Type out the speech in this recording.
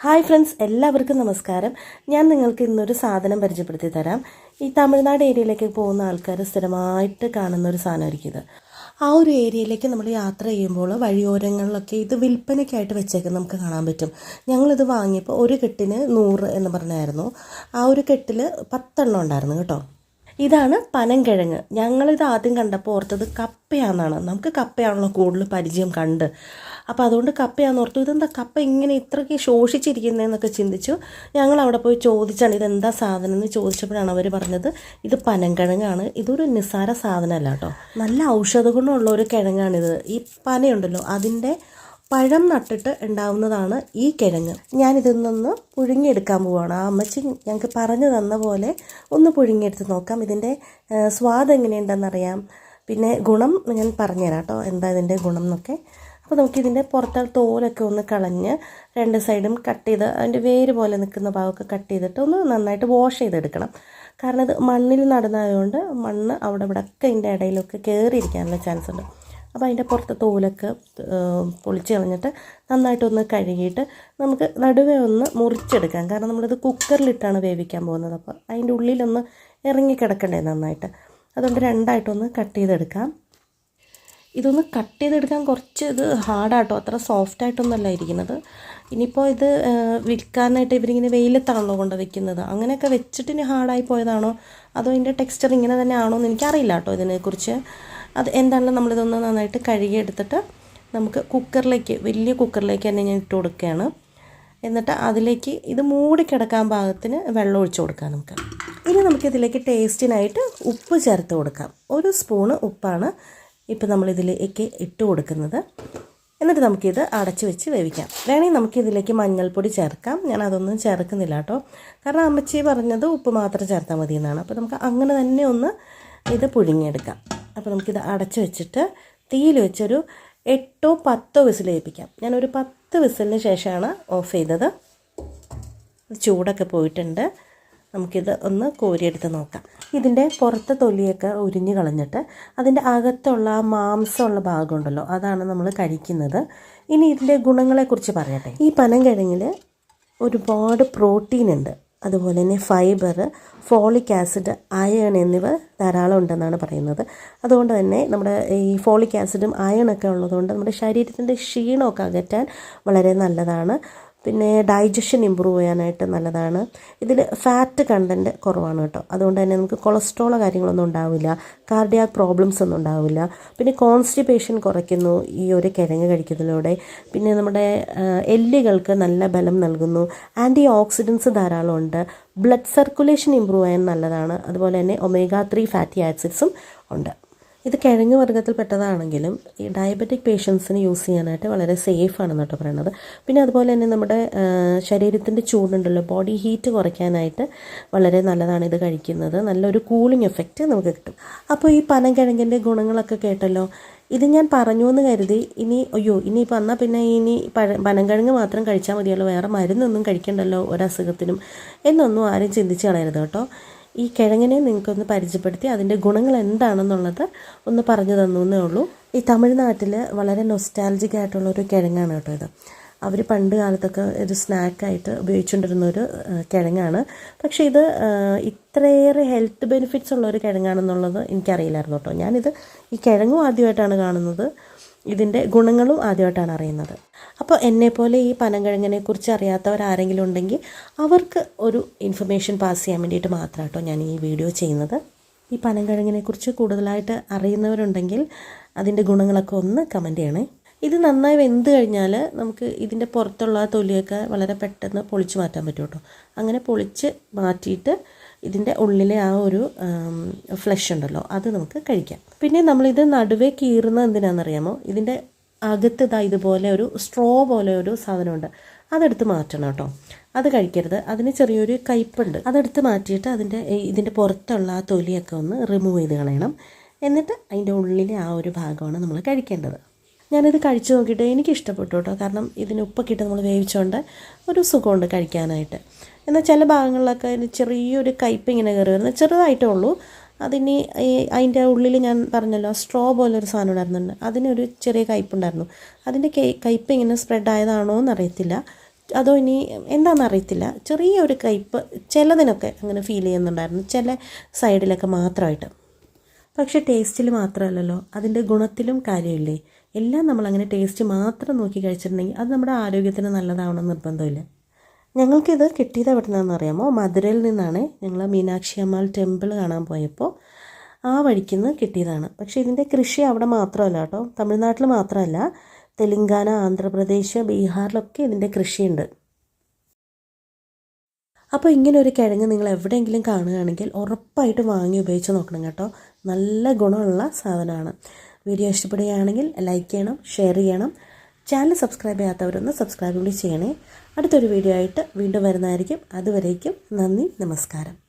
Hi friends എല്ലാവർക്കും നമസ്കാരം. ഞാൻ നിങ്ങൾക്ക് ഇന്നൊരു സാധനം പരിചയപ്പെടുത്തി തരാം. ഈ തമിഴ്നാട് ഏരിയയിലേക്ക് പോകുന്ന ആൾക്കാർ സ്ഥിരമായിട്ട് കാണുന്ന ഒരു സാധനമായിരിക്കും ഇത്. ആ ഒരു ഏരിയയിലേക്ക് നമ്മൾ യാത്ര ചെയ്യുമ്പോൾ വഴിയോരങ്ങളിലൊക്കെ ഇത് വിൽപ്പനയ്ക്കായിട്ട് വെച്ചേക്ക് നമുക്ക് കാണാൻ പറ്റും. ഞങ്ങളിത് വാങ്ങിയപ്പോൾ ഒരു കെട്ടിന് നൂറ് എന്ന് പറഞ്ഞായിരുന്നു. ആ ഒരു കെട്ടിൽ പത്തെണ്ണം ഉണ്ടായിരുന്നു കേട്ടോ. ഇതാണ് പനംകിഴങ്ങ്. ഞങ്ങളിത് ആദ്യം കണ്ടപ്പോൾ ഓർത്തത് കപ്പയാണെന്നാണ് നമുക്ക് കപ്പയാണല്ലോ കൂടുതൽ പരിചയം കണ്ട്. അപ്പോൾ അതുകൊണ്ട് കപ്പയാണെന്ന് ഓർത്തു. ഇതെന്താ കപ്പ ഇങ്ങനെ ഇത്രയ്ക്ക് ശോഷിച്ചിരിക്കുന്നതെന്നൊക്കെ ചിന്തിച്ചു. ഞങ്ങൾ അവിടെ പോയി ചോദിച്ചാണ് ഇതെന്താ സാധനം എന്ന് ചോദിച്ചപ്പോഴാണ് അവർ പറഞ്ഞത് ഇത് പനംകിഴങ്ങാണ്. ഇതൊരു നിസ്സാര സാധനമല്ല കേട്ടോ. നല്ല ഔഷധ ഗുണമുള്ള ഒരു കിഴങ്ങാണിത്. ഈ പനയുണ്ടല്ലോ അതിന്റെ പഴം നട്ടിട്ട് ഉണ്ടാവുന്നതാണ് ഈ കിഴങ്ങ്. ഞാനിതിൽ നിന്ന് പുഴുങ്ങിയെടുക്കാൻ പോവാണ്. ആ അമ്മച്ചി ഞങ്ങൾക്ക് പറഞ്ഞു തന്ന പോലെ ഒന്ന് പുഴുങ്ങിയെടുത്ത് നോക്കാം. ഇതിന്റെ സ്വാദ് എങ്ങനെയുണ്ടെന്നറിയാം. പിന്നെ ഗുണം ഞാൻ പറഞ്ഞുതരാം കേട്ടോ. എന്താ ഇതിന്റെ ഗുണം എന്നൊക്കെ. അപ്പോൾ നമുക്കിതിന്റെ പുറത്തെ തോലൊക്കെ ഒന്ന് കളഞ്ഞ് രണ്ട് സൈഡും കട്ട് ചെയ്ത് അതിന്റെ വേര് പോലെ നിൽക്കുന്ന ഭാഗമൊക്കെ കട്ട് ചെയ്തിട്ട് ഒന്ന് നന്നായിട്ട് വാഷ് ചെയ്തെടുക്കണം. കാരണം ഇത് മണ്ണിൽ നടന്നതുകൊണ്ട് മണ്ണ് അവിടെ ഇവിടെ ഒക്കെ ഇതിന്റെ ഇടയിലൊക്കെ കയറിയിരിക്കാനുള്ള ചാൻസ് ഉണ്ട്. അപ്പോൾ അതിന്റെ പുറത്തെ തോലൊക്കെ പൊളിച്ച് കളഞ്ഞിട്ട് നന്നായിട്ടൊന്ന് കഴുകിയിട്ട് നമുക്ക് നടുവേ ഒന്ന് മുറിച്ചെടുക്കാം. കാരണം നമ്മളിത് കുക്കറിലിട്ടാണ് വേവിക്കാൻ പോകുന്നത്. അപ്പോൾ അതിന്റെ ഉള്ളിലൊന്ന് ഇറങ്ങി കിടക്കണ്ടേ നന്നായിട്ട്. അതുകൊണ്ട് രണ്ടായിട്ടൊന്ന് കട്ട് ചെയ്തെടുക്കാം. ഇതൊന്ന് കട്ട് ചെയ്തെടുക്കാൻ കുറച്ച് ഇത് ഹാർഡാട്ടോ അത്ര സോഫ്റ്റ് ആയിട്ടൊന്നുമല്ല ഇരിക്കുന്നത്. ഇനിയിപ്പോൾ ഇത് വിൽക്കാനായിട്ട് ഇവരിങ്ങനെ വെയിലത്താണല്ലോ കൊണ്ട് വെക്കുന്നത്. അങ്ങനെയൊക്കെ വെച്ചിട്ട് ഇനി ഹാർഡായി പോയതാണോ? അതോ ഇതിന്റെ ടെക്സ്ചർ ഇങ്ങനെ തന്നെ ആണോ എന്ന് എനിക്കറിയില്ല കേട്ടോ ഇതിനെക്കുറിച്ച്. അത് എന്താണെങ്കിലും നമ്മളിതൊന്ന് നന്നായിട്ട് കഴുകിയെടുത്തിട്ട് നമുക്ക് കുക്കറിലേക്ക് വലിയ കുക്കറിലേക്ക് തന്നെ ഞാൻ ഇട്ട് കൊടുക്കുകയാണ്. എന്നിട്ട് അതിലേക്ക് ഇത് മൂടി കിടക്കാൻ പാകത്തിന് വെള്ളം ഒഴിച്ചു കൊടുക്കാം നമുക്ക്. ഇനി നമുക്കിതിലേക്ക് ടേസ്റ്റിനായിട്ട് ഉപ്പ് ചേർത്ത് കൊടുക്കാം. ഒരു സ്പൂണ് ഉപ്പാണ് ഇപ്പം നമ്മളിതിലേക്ക് ഇട്ട് കൊടുക്കുന്നത്. എന്നിട്ട് നമുക്കിത് അടച്ചു വെച്ച് വേവിക്കാം. വേണമെങ്കിൽ നമുക്കിതിലേക്ക് മഞ്ഞൾപ്പൊടി ചേർക്കാം. ഞാൻ അതൊന്നും ചേർക്കുന്നില്ല കേട്ടോ. കാരണം അമ്മച്ചി പറഞ്ഞത് ഉപ്പ് മാത്രം ചേർത്താൽ മതി എന്നാണ് അപ്പോൾ നമുക്ക് അങ്ങനെ തന്നെ ഒന്ന് ഇത് പുഴുങ്ങിയെടുക്കാം. അപ്പോൾ നമുക്കിത് അടച്ച് വെച്ചിട്ട് തീയിൽ വെച്ചൊരു എട്ടോ പത്തോ വിസിൽ ഏൽപ്പിക്കാം. ഞാനൊരു പത്ത് വിസിലിന് ശേഷമാണ് ഓഫ് ചെയ്തത്. ചൂടൊക്കെ പോയിട്ടുണ്ട്. നമുക്കിത് ഒന്ന് കോരിയെടുത്ത് നോക്കാം. ഇതിന്റെ പുറത്തെ തൊലിയൊക്കെ ഉരിഞ്ഞ് കളഞ്ഞിട്ട് അതിന്റെ അകത്തുള്ള ആ മാംസമുള്ള ഭാഗമുണ്ടല്ലോ അതാണ് നമ്മൾ കഴിക്കുന്നത്. ഇനി ഇതിന്റെ ഗുണങ്ങളെക്കുറിച്ച് പറയട്ടെ. ഈ പനംകിഴങ്ങിൽ ഒരുപാട് പ്രോട്ടീൻ ഉണ്ട്. അതുപോലെ തന്നെ ഫൈബർ ഫോളിക് ആസിഡ് അയൺ എന്നിവ ധാരാളം ഉണ്ടെന്നാണ് പറയുന്നത്. അതുകൊണ്ട് തന്നെ നമ്മുടെ ഈ ഫോളിക് ആസിഡും അയണൊക്കെ ഉള്ളതുകൊണ്ട് നമ്മുടെ ശരീരത്തിന്റെ ക്ഷീണമൊക്കെ അകറ്റാൻ വളരെ നല്ലതാണ്. പിന്നെ ഡൈജഷൻ ഇമ്പ്രൂവ് ചെയ്യാനായിട്ട് നല്ലതാണ്. ഇതിൽ ഫാറ്റ് കണ്ടന്റ് കുറവാണ് കേട്ടോ. അതുകൊണ്ട് തന്നെ നമുക്ക് കൊളസ്ട്രോളോ കാര്യങ്ങളൊന്നും ഉണ്ടാവില്ല. കാർഡിയാക് പ്രോബ്ലംസ് ഒന്നും ഉണ്ടാവില്ല. പിന്നെ കോൺസ്റ്റിപ്പേഷൻ കുറയ്ക്കുന്നു ഈ ഒരു കിഴങ്ങ് കഴിക്കുന്നതിലൂടെ. പിന്നെ നമ്മുടെ എല്ലുകൾക്ക് നല്ല ബലം നൽകുന്നു. ആന്റി ഓക്സിഡൻസ് ധാരാളം ഉണ്ട്. ബ്ലഡ് സർക്കുലേഷൻ ഇമ്പ്രൂവ് ചെയ്യാൻ നല്ലതാണ്. അതുപോലെ തന്നെ ഒമേഗ ത്രീ ഫാറ്റി ആസിഡ്സും ഉണ്ട്. ഇത് കിഴങ്ങ് വർഗത്തിൽപ്പെട്ടതാണെങ്കിലും ഈ ഡയബറ്റിക് പേഷ്യൻസിന് യൂസ് ചെയ്യാനായിട്ട് വളരെ സേഫ് ആണ് കേട്ടോ പറയുന്നത് പിന്നെ അതുപോലെ തന്നെ നമ്മുടെ ശരീരത്തിന്റെ ചൂടുണ്ടല്ലോ ബോഡി ഹീറ്റ് കുറയ്ക്കാനായിട്ട് വളരെ നല്ലതാണ് ഇത് കഴിക്കുന്നത്. നല്ലൊരു കൂളിംഗ് എഫക്റ്റ് നമുക്ക് കിട്ടും. അപ്പോൾ ഈ പനംകിഴങ്ങിന്റെ ഗുണങ്ങളൊക്കെ കേട്ടല്ലോ. ഇത് ഞാൻ പറഞ്ഞു എന്ന് കരുതി ഇനി അയ്യോ ഇനി ഇനിയിപ്പോൾ എന്നാൽ പിന്നെ ഇനി പഴ പനംകിഴങ്ങ് മാത്രം കഴിച്ചാൽ മതിയല്ലോ വേറെ മരുന്നൊന്നും കഴിക്കണ്ടല്ലോ ഒരസുഖത്തിനും എന്നൊന്നും ആരും ചിന്തിച്ച് കളയരുത് കേട്ടോ. ഈ കിഴങ്ങിനെ നിങ്ങൾക്കൊന്ന് പരിചയപ്പെടുത്തി അതിന്റെ ഗുണങ്ങൾ എന്താണെന്നുള്ളത് ഒന്ന് പറഞ്ഞു തന്നു എന്നേ ഉള്ളൂ. ഈ തമിഴ്നാട്ടിൽ വളരെ നൊസ്റ്റാലജിക് ആയിട്ടുള്ള ഒരു കിഴങ്ങാണ് കേട്ടോ ഇത്. അവർ പണ്ട് കാലത്തൊക്കെ ഒരു സ്നാക്കായിട്ട് ഉപയോഗിച്ചുകൊണ്ടിരുന്ന ഒരു കിഴങ്ങാണ്. പക്ഷേ ഇത് ഇത്രയേറെ ഹെൽത്ത് ബെനിഫിറ്റ്സ് ഉള്ള ഒരു കിഴങ്ങാണെന്നുള്ളത് എനിക്കറിയില്ലായിരുന്നു കേട്ടോ. ഞാനിത് ഈ കിഴങ്ങും ആദ്യമായിട്ടാണ് കാണുന്നത്. ഇതിന്റെ ഗുണങ്ങളും ആദ്യമായിട്ടാണ് അറിയുന്നത്. അപ്പോൾ എന്നെപ്പോലെ ഈ പനങ്കിഴങ്ങിനെക്കുറിച്ച് അറിയാത്തവർ ആരെങ്കിലും ഉണ്ടെങ്കിൽ അവർക്ക് ഒരു ഇൻഫർമേഷൻ പാസ് ചെയ്യാൻ വേണ്ടിയിട്ട് മാത്രം കേട്ടോ ഞാൻ ഈ വീഡിയോ ചെയ്യുന്നത്. ഈ പനങ്കിഴങ്ങിനെക്കുറിച്ച് കൂടുതലായിട്ട് അറിയുന്നവരുണ്ടെങ്കിൽ അതിന്റെ ഗുണങ്ങളൊക്കെ ഒന്ന് കമന്റ് ചെയ്യണേ. ഇത് നന്നായി വെന്ത് കഴിഞ്ഞാൽ നമുക്ക് ഇതിന്റെ പുറത്തുള്ള തൊലിയൊക്കെ വളരെ പെട്ടെന്ന് പൊളിച്ച് മാറ്റാൻ പറ്റും കേട്ടോ. അങ്ങനെ പൊളിച്ച് മാറ്റിയിട്ട് ഇതിന്റെ ഉള്ളിലെ ആ ഒരു ഫ്ലഷ് ഉണ്ടല്ലോ അത് നമുക്ക് കഴിക്കാം. പിന്നെ നമ്മളിത് നടുവേ കീറുന്നത് എന്തിനാണെന്നറിയാമോ? ഇതിന്റെ അകത്ത് ഇതാ ഇതുപോലെ ഒരു സ്ട്രോ പോലെ ഒരു സാധനമുണ്ട്. അതെടുത്ത് മാറ്റണം കേട്ടോ. അത് കഴിക്കരുത്. അതിന് ചെറിയൊരു കയ്പുണ്ട് അതെടുത്ത് മാറ്റിയിട്ട് അതിന്റെ ഇതിന്റെ പുറത്തുള്ള ആ തൊലിയൊക്കെ ഒന്ന് റിമൂവ് ചെയ്ത് കളയണം. എന്നിട്ട് അതിന്റെ ഉള്ളിലെ ആ ഒരു ഭാഗമാണ് നമ്മൾ കഴിക്കേണ്ടത്. ഞാനിത് കഴിച്ചു നോക്കിയിട്ട് എനിക്ക് ഇഷ്ടപ്പെട്ടു കേട്ടോ കാരണം ഇതിന് ഉപ്പൊക്കെ നമ്മൾ വേവിച്ചുകൊണ്ട് ഒരു സുഖമുണ്ട് കഴിക്കാനായിട്ട്. എന്നാൽ ചില ഭാഗങ്ങളിലൊക്കെ ചെറിയൊരു കയ്പ് ഇങ്ങനെ കയറി വരുന്നത് ചെറുതായിട്ടേ ഉള്ളൂ. അതിന് അതിന്റെ ഉള്ളിൽ ഞാൻ പറഞ്ഞല്ലോ സ്ട്രോ പോലൊരു സാധനം ഉണ്ടായിരുന്നുണ്ട്. അതിനൊരു ചെറിയ കയ്പുണ്ടായിരുന്നു അതിന്റെ കയ്പ് ഇങ്ങനെ സ്പ്രെഡ് ആയതാണോ എന്നറിയത്തില്ല. അതോ ഇനി എന്താണെന്ന് അറിയത്തില്ല. ചെറിയൊരു കയ്പ്പ് ചിലതിനൊക്കെ അങ്ങനെ ഫീൽ ചെയ്യുന്നുണ്ടായിരുന്നു. ചില സൈഡിലൊക്കെ മാത്രമായിട്ട്. പക്ഷേ ടേസ്റ്റിൽ മാത്രമല്ലല്ലോ. അതിന്റെ ഗുണത്തിലും കാര്യമില്ലേ? എല്ലാം നമ്മളങ്ങനെ ടേസ്റ്റ് മാത്രം നോക്കി കഴിച്ചിട്ടുണ്ടെങ്കിൽ അത് നമ്മുടെ ആരോഗ്യത്തിന് നല്ലതാവണം നിർബന്ധമില്ല. ഞങ്ങൾക്കിത് കിട്ടിയത് എവിടെ നിന്നാണെന്ന് അറിയാമോ? മധുരയിൽ നിന്നാണ് ഞങ്ങൾ മീനാക്ഷി അമ്മാൾ ടെമ്പിൾ കാണാൻ പോയപ്പോൾ ആ വഴിക്ക് നിന്ന് കിട്ടിയതാണ്. പക്ഷേ ഇതിന്റെ കൃഷി അവിടെ മാത്രമല്ല കേട്ടോ. തമിഴ്നാട്ടിൽ മാത്രമല്ല തെലുങ്കാന ആന്ധ്രാപ്രദേശ് ബീഹാറിലൊക്കെ ഇതിന്റെ കൃഷിയുണ്ട്. അപ്പോൾ ഇങ്ങനെ ഒരു കിഴങ്ങ് നിങ്ങൾ എവിടെയെങ്കിലും കാണുകയാണെങ്കിൽ ഉറപ്പായിട്ട് വാങ്ങി ഉപയോഗിച്ച് നോക്കണം കേട്ടോ. നല്ല ഗുണമുള്ള സാധനമാണ്. വീഡിയോ ഇഷ്ടപ്പെടുകയാണെങ്കിൽ ലൈക്ക് ചെയ്യണം ഷെയർ ചെയ്യണം. ചാനൽ സബ്സ്ക്രൈബ് ചെയ്യാത്തവരൊന്ന് സബ്സ്ക്രൈബ് കൂടി ചെയ്യണേ. അടുത്തൊരു വീഡിയോ ആയിട്ട് വീണ്ടും വരുന്നതായിരിക്കും. അതുവരേക്കും നന്ദി നമസ്കാരം.